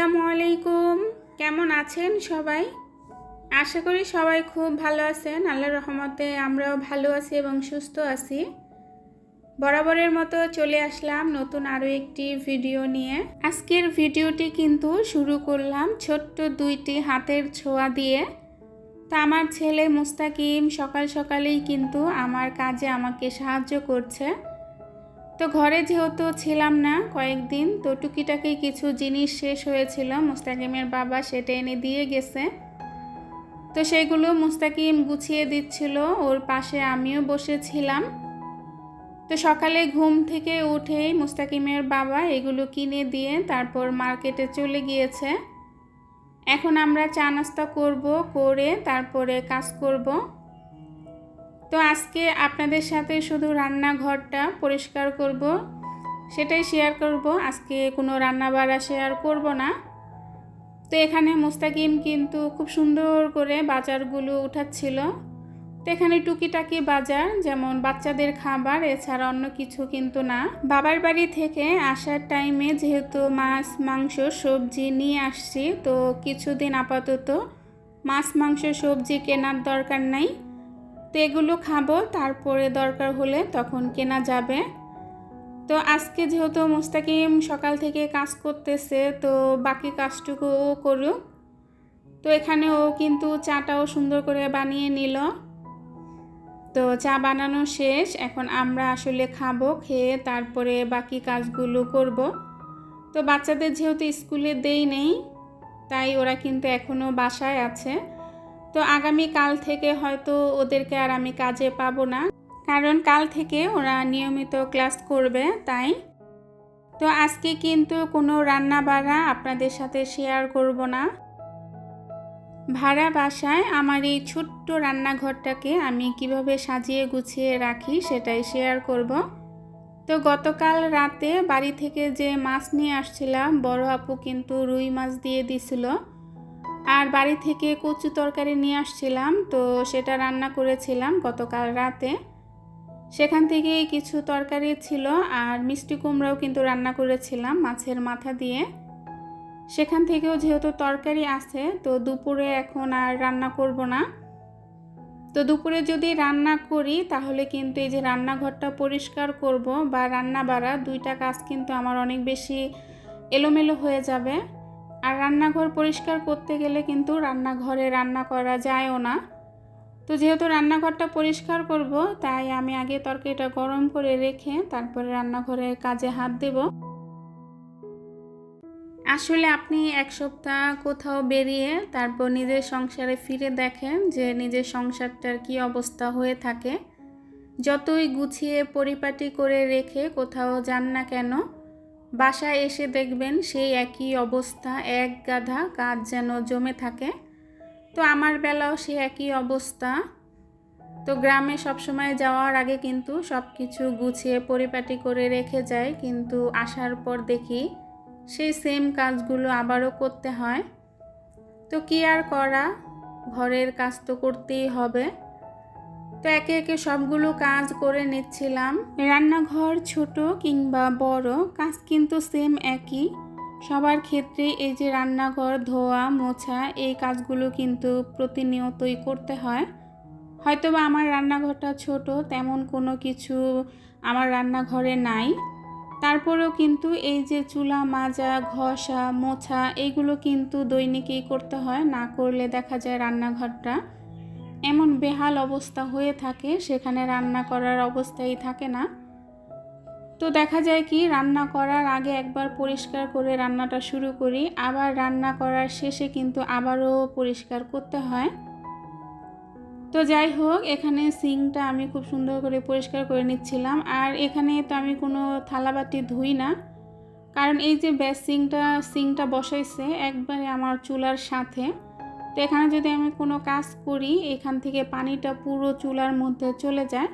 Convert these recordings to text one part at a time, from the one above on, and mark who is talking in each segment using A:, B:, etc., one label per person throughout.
A: আসসালামু আলাইকুম। কেমন আছেন সবাই? আশা করি সবাই খুব ভালো আছেন। আল্লাহর রহমতে আমরাও ভালো আছি এবং সুস্থ আছি। বরাবরের মতো চলে আসলাম নতুন আরও একটি ভিডিও নিয়ে। আজকের ভিডিওটি কিন্তু শুরু করলাম ছোট্ট দুইটি হাতের ছোঁয়া দিয়ে। তো আমার ছেলে মুস্তাকিম সকাল সকালেই কিন্তু আমার কাজে আমাকে সাহায্য করছে। তো ঘরে যেহেতু ছিলাম না কয়েকদিন, তো টুকিটাকি কিছু জিনিস শেষ হয়েছিল। মুস্তাকিমের বাবা সেটা এনে দিয়ে গেছে। তো সেগুলো মুস্তাকিম গুছিয়ে দিচ্ছিল, ওর পাশে আমিও বসেছিলাম। তো সকালে ঘুম থেকে উঠেই মুস্তাকিমের বাবা এগুলো কিনে দিয়ে তারপর মার্কেটে চলে গিয়েছে। এখন আমরা চা নাস্তা করব, করে তারপরে কাজ করব। তো আজকে আপনাদের সাথে শুধু রান্নাঘরটা পরিষ্কার করব, সেটাই শেয়ার করব। আজকে কোনো রান্না বাড়া শেয়ার করব না। তো এখানে মুস্তাকিম কিন্তু খুব সুন্দর করে বাজারগুলো উঠাচ্ছিল। তো এখানে টুকিটাকি বাজার, যেমন বাচ্চাদের খাবার, এছাড়া অন্য কিছু কিন্তু না। বাবার বাড়ি থেকে আসার টাইমে যেহেতু মাছ, মাংস, সবজি নিয়ে আসছি, তো কিছুদিন আপাতত মাছ, মাংস, সবজি কেনার দরকার নাই। তো এগুলো খাব, তারপরে দরকার হলে তখন কেনা যাবে। তো আজকে যেহেতু মুস্তাকিম সকাল থেকে কাজ করতেছে, তো বাকি কাজটুকু ও করুক। তো এখানে ও কিন্তু চাটাও সুন্দর করে বানিয়ে নিল। তো চা বানানো শেষ, এখন আমরা আসলে খাব, খেয়ে তারপরে বাকি কাজগুলো করব। তো বাচ্চাদের যেহেতু স্কুলে দেই নেই, তাই ওরা কিন্তু এখনও বাসায় আছে। তো আগামী কাল থেকে হয়তো ওদেরকে আর আমি কাজে পাবো না। কারণ কাল থেকে ওরা নিয়মিত ক্লাস করবে, তাই? তো আজকে কিন্তু কোনো রান্না বাড়া আপনাদের সাথে শেয়ার করব না। ভাড়া বাসায় আমার এই ছোট্ট রান্নাঘরটাকে আমি কীভাবে সাজিয়ে গুছিয়ে রাখি সেটাই শেয়ার করব। তো গতকাল রাতে বাড়ি থেকে যে মাছ নিয়ে আসছিলাম, বড় আপু কিন্তু রুই মাছ দিয়ে দিছিল। আর বাড়ি থেকে কচু তরকারি নিয়ে আসছিলাম, তো সেটা রান্না করেছিলাম গতকাল রাতে। সেখান থেকে কিছু তরকারি ছিল আর মিষ্টি কুমড়াও কিন্তু রান্না করেছিলাম মাছের মাথা দিয়ে। সেখান থেকেও যেহেতু তরকারি আছে, তো দুপুরে এখন আর রান্না করব না। তো দুপুরে যদি রান্না করি, তাহলে কিন্তু এই যে রান্নাঘরটা পরিষ্কার করব বা রান্না বাড়া দুইটা কাজ কিন্তু আমার অনেক বেশি এলোমেলো হয়ে যাবে। আর রান্নাঘর পরিষ্কার করতে গেলে কিন্তু রান্নাঘরে রান্না করা যায়ও না। তো যেহেতু রান্নাঘরটা পরিষ্কার করব, তাই আমি আগে তরকারিটা গরম করে রেখে তারপরে রান্নাঘরের কাজে হাত দেব। আসলে আপনি এক সপ্তাহ কোথাও বেরিয়ে তারপর নিজের সংসারে ফিরে দেখেন যে নিজের সংসারটার কি অবস্থা হয়ে থাকে। যতই গুছিয়ে পরিপাটি করে রেখে কোথাও যান না কেন বাসায় এসে দেখবেন সেই একই অবস্থা, এক গাধা কাজ যেন জমে থাকে। তো আমার বেলাও সে একই অবস্থা। তো গ্রামে সবসময় যাওয়ার আগে কিন্তু সব কিছু গুছিয়ে পরিপাটি করে রেখে যায় কিন্তু আসার পর দেখি সেই সেম কাজগুলো আবারও করতে হয়। তো কি আর করা? ঘরের কাজ তো করতেই হবে। তো একে একে সবগুলো কাজ করে নিচ্ছিলাম। রান্নাঘর ছোট কিংবা বড়, কাজ কিন্তু সেম একই। সবার ক্ষেত্রে এই যে রান্নাঘর, ধোয়া, মোছা, এই কাজগুলো কিন্তু প্রতিনিয়তই করতে হয়। হয়তোবা আমার রান্নাঘরটা ছোট, তেমন কোনো কিছু আমার রান্নাঘরে নাই। তারপরেও কিন্তু এই যে চুলা মাজা, ঘষা, মোছা, এইগুলো কিন্তু দৈনিকই করতে হয়, না করলে দেখা যায় রান্নাঘরটা এমন বেহাল অবস্থা হয়ে থাকে, সেখানে রান্না করার অবস্থাই থাকে না। তো দেখা যায় কি, রান্না করার আগে একবার পরিষ্কার করে রান্নাটা শুরু করি, আবার রান্না করার শেষে কিন্তু আবারও পরিষ্কার করতে হয়। তো যাই হোক, এখানে সিংটা আমি খুব সুন্দর করে পরিষ্কার করে নিচ্ছিলাম, আর এখানে তো আমি কোনো থালাবাটি ধুই না। কারণ এই যে ব্যাস সিংটা সিংটা বসাইছে একবারে আমার চুলার সাথে। তো এখানে যদি আমি কোনো কাজ করি, এখান থেকে পানিটা পুরো চুলার মধ্যে চলে যায়।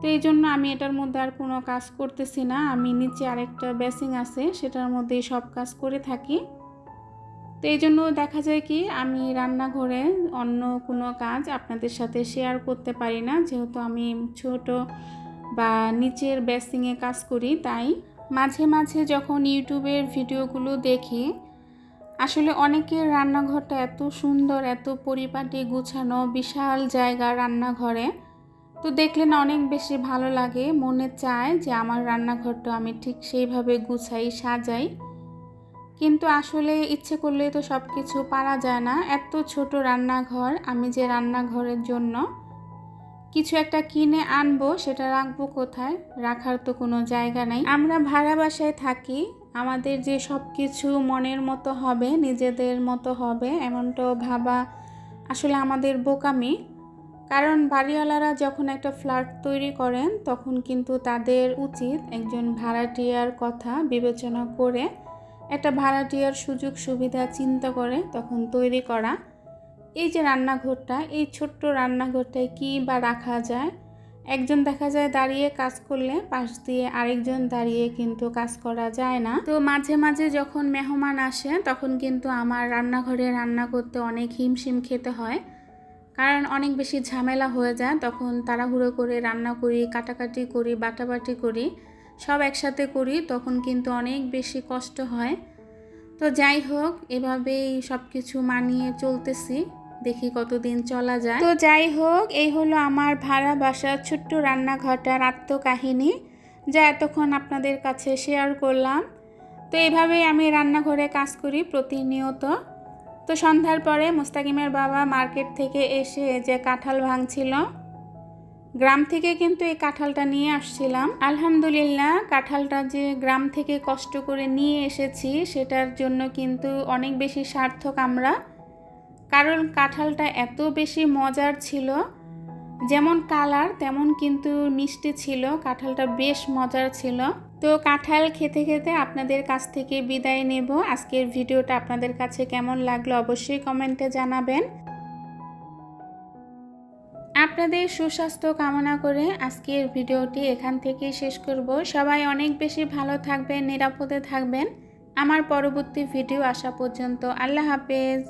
A: তো এই জন্য আমি এটার মধ্যে আর কোনো কাজ করতেছি না। আমি নিচে আরেকটা বেসিং আছে, সেটার মধ্যে সব কাজ করে থাকি। তো এই জন্য দেখা যায় কি, আমি রান্নাঘরে অন্য কোনো কাজ আপনাদের সাথে শেয়ার করতে পারি না। যেহেতু আমি ছোট বা নিচের বেসিংয়ে কাজ করি, তাই মাঝে মাঝে যখন ইউটিউবের ভিডিওগুলো দেখি আসলে অনেকের রান্নাঘরটা এত সুন্দর, এত পরিপাটি, গুছানো, বিশাল জায়গা রান্নাঘরে। তো দেখলে না অনেক বেশি ভালো লাগে, মনে চায় যে আমার রান্নাঘরটা আমি ঠিক সেইভাবে গুছাই, সাজাই। কিন্তু আসলে ইচ্ছে করলে তো সব কিছু পারা যায় না। এত ছোট রান্নাঘর, আমি যে রান্নাঘরের জন্য কিছু একটা কিনে আনব, সেটা রাখব কোথায়? রাখার তো কোনো জায়গা নেই। আমরা ভাড়া বাসায় থাকি, আমাদের যে সব কিছু মনের মতো হবে, নিজেদের মতো হবে, এমনটাও ভাবা আসলে আমাদের বোকামি। কারণ বাড়িওয়ালারা যখন একটা ফ্ল্যাট তৈরি করেন, তখন কিন্তু তাদের উচিত একজন ভাড়াটিয়ার কথা বিবেচনা করে, একটা ভাড়াটিয়ার সুযোগ সুবিধা চিন্তা করে তখন তৈরি করা। এই যে রান্নাঘরটা, এই ছোট্ট রান্নাঘরটায় কী বা রাখা যায়? একজন দেখা যায় দাঁড়িয়ে কাজ করলে, পাশ দিয়ে আরেকজন দাঁড়িয়ে কিন্তু কাজ করা যায় না। তো মাঝে মাঝে যখন মেহমান আসে, তখন কিন্তু আমার রান্নাঘরে রান্না করতে অনেক হিমশিম খেতে হয়। কারণ অনেক বেশি ঝামেলা হয়ে যায়, তখন তাড়াহুড়ো করে রান্না করি, কাটাকাটি করি, বাটাবাটি করি, সব একসাথে করি, তখন কিন্তু অনেক বেশি কষ্ট হয়। তো যাই হোক, এভাবেই সব কিছু মানিয়ে চলতেছি। দেখি কতদিন চলা যায়। তো যাই হোক, এই হলো আমার ভাড়া বাসার ছোট্ট রান্নাঘরটার আত্মকাহিনী, যা এতক্ষণ আপনাদের কাছে শেয়ার করলাম। তো এইভাবেই আমি রান্নাঘরে কাজ করি প্রতিনিয়ত। তো সন্ধ্যার পরে মুস্তাকিমের বাবা মার্কেট থেকে এসে যে কাঁঠাল ভাঙছিল, গ্রাম থেকে কিন্তু এই কাঁঠালটা নিয়ে আসছিলাম। আলহামদুলিল্লাহ, কাঁঠালটা যে গ্রাম থেকে কষ্ট করে নিয়ে এসেছি, সেটার জন্য কিন্তু অনেক বেশি সার্থক আমরা। কারণ কাঁঠালটা এত বেশি মজার ছিল, যেমন কালার তেমন কিন্তু মিষ্টি ছিল, কাঁঠালটা বেশ মজার ছিল। তো কাঁঠাল খেতে খেতে আপনাদের কাছ থেকে বিদায় নেব। আজকের ভিডিওটা আপনাদের কাছে কেমন লাগল অবশ্যই কমেন্টে জানাবেন। আপনাদের সুস্বাস্থ্য কামনা করে আজকের ভিডিওটি এখান থেকেই শেষ করব। সবাই অনেক বেশি ভালো থাকবেন, নিরাপদে থাকবেন। আমার পরবর্তী ভিডিও আসা পর্যন্ত আল্লাহ হাফেজ।